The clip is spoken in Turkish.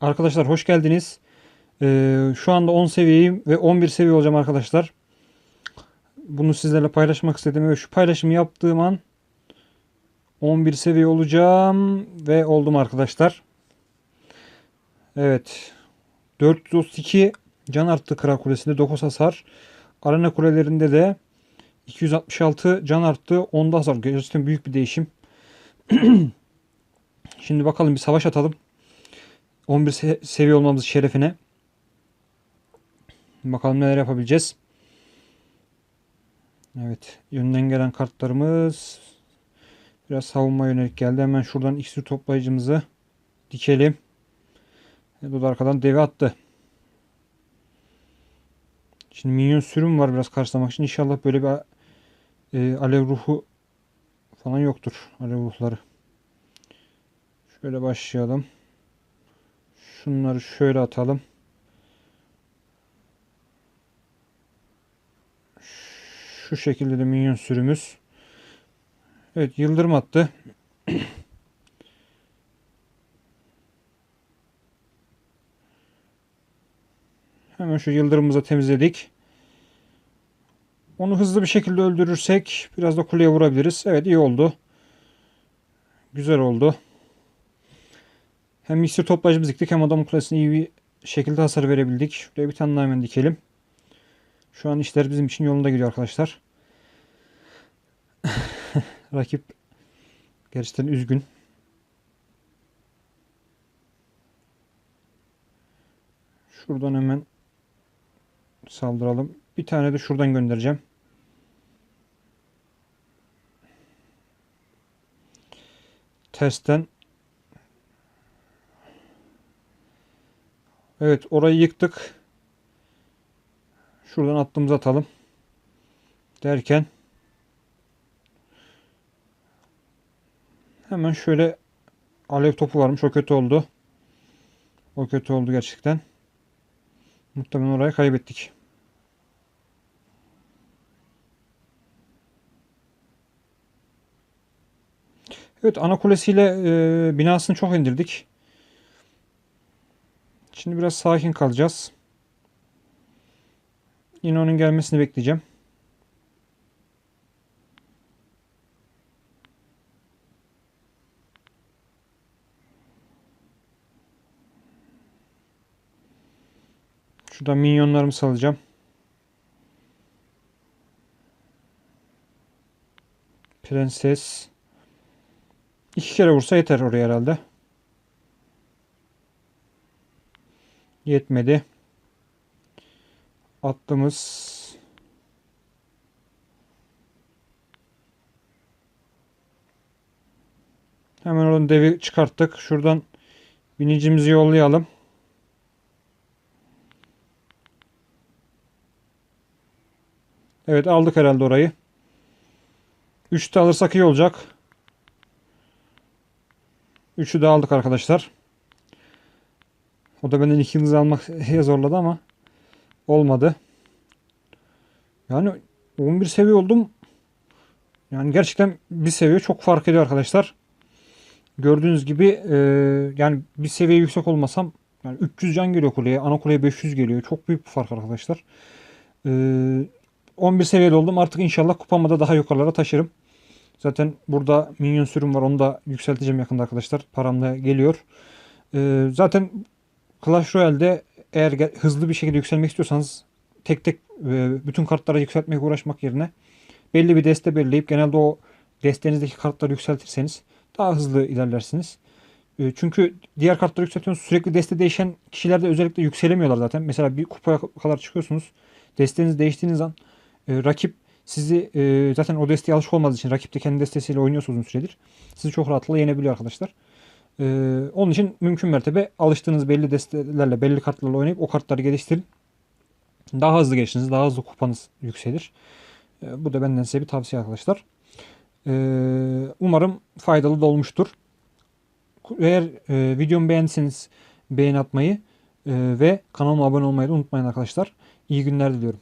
Arkadaşlar hoş geldiniz. Ee, şu anda 10 seviyeyim ve 11 seviye olacağım arkadaşlar. Bunu sizlerle paylaşmak istedim ve şu paylaşımı yaptığım an 11 seviye olacağım ve oldum arkadaşlar. Evet. 432 can arttı Kral Kulesi'nde 9 hasar. Arena kulelerinde de 266 can arttı. 10'da hasar. Gerçekten büyük bir değişim. Şimdi bakalım bir savaş atalım. 11 se- seviye olmamız şerefine. Bakalım neler yapabileceğiz. Evet. Yönden gelen kartlarımız biraz savunma yönelik geldi. Hemen şuradan iksir toplayıcımızı dikelim. Evet, o da arkadan devi attı. Şimdi minyon sürüm var biraz karşılamak için. İnşallah böyle bir e, alev ruhu falan yoktur. Alev ruhları. Şöyle başlayalım. Şunları şöyle atalım. Şu şekilde de minyon sürümüz. Evet yıldırım attı. Hemen şu yıldırımımızı temizledik. Onu hızlı bir şekilde öldürürsek biraz da kuleye vurabiliriz. Evet iyi oldu. Güzel oldu. Hem iksir toplayıcımız diktik hem adam kulesine iyi bir şekilde hasar verebildik. Şuraya bir tane daha hemen dikelim. Şu an işler bizim için yolunda gidiyor arkadaşlar. Rakip gerçekten üzgün. Şuradan hemen saldıralım. Bir tane de şuradan göndereceğim. Tersten Evet orayı yıktık. Şuradan attığımızı atalım. Derken hemen şöyle alev topu varmış. O kötü oldu. O kötü oldu gerçekten. Muhtemelen orayı kaybettik. Evet ana kulesiyle e, binasını çok indirdik. Şimdi biraz sakin kalacağız. Yine onun gelmesini bekleyeceğim. Şurada minyonlarımı salacağım. Prenses. İki kere vursa yeter oraya herhalde. Yetmedi. Attığımız Hemen oradan devi çıkarttık. Şuradan binicimizi yollayalım. Evet aldık herhalde orayı. 3'te alırsak iyi olacak. 3'ü de aldık arkadaşlar. O da benden 2 yıldız almak zorladı ama olmadı. Yani 11 seviye oldum. Yani gerçekten bir seviye çok fark ediyor arkadaşlar. Gördüğünüz gibi e, yani bir seviye yüksek olmasam yani 300 can geliyor kuleye. Ana kuleye 500 geliyor. Çok büyük bir fark arkadaşlar. E, 11 seviyede oldum. Artık inşallah kupamı da daha yukarılara taşırım. Zaten burada minyon sürüm var. Onu da yükselteceğim yakında arkadaşlar. Param da geliyor. E, zaten Clash Royale'de eğer hızlı bir şekilde yükselmek istiyorsanız tek tek e, bütün kartlara yükseltmeye uğraşmak yerine belli bir deste belirleyip genelde o destenizdeki kartları yükseltirseniz daha hızlı ilerlersiniz. E, Çünkü diğer kartları yükseltiyorsunuz sürekli deste değişen kişiler de özellikle yükselemiyorlar zaten. Mesela bir kupaya kadar çıkıyorsunuz. Desteniz değiştiğiniz an e, rakip sizi zaten o desteğe alışık olmadığı için rakip de kendi destesiyle oynuyorsa uzun süredir. Sizi çok rahatlıkla yenebiliyor arkadaşlar. Ee, onun için mümkün mertebe alıştığınız belli destelerle, belli kartlarla oynayıp o kartları geliştirin. Daha hızlı geçiniz, daha hızlı kupanız yükselir. Ee, bu da benden size bir tavsiye arkadaşlar. Ee, umarım faydalı da olmuştur. Eğer e, videomu beğendiyseniz beğeni atmayı e, ve kanalıma abone olmayı da unutmayın arkadaşlar. İyi günler diliyorum.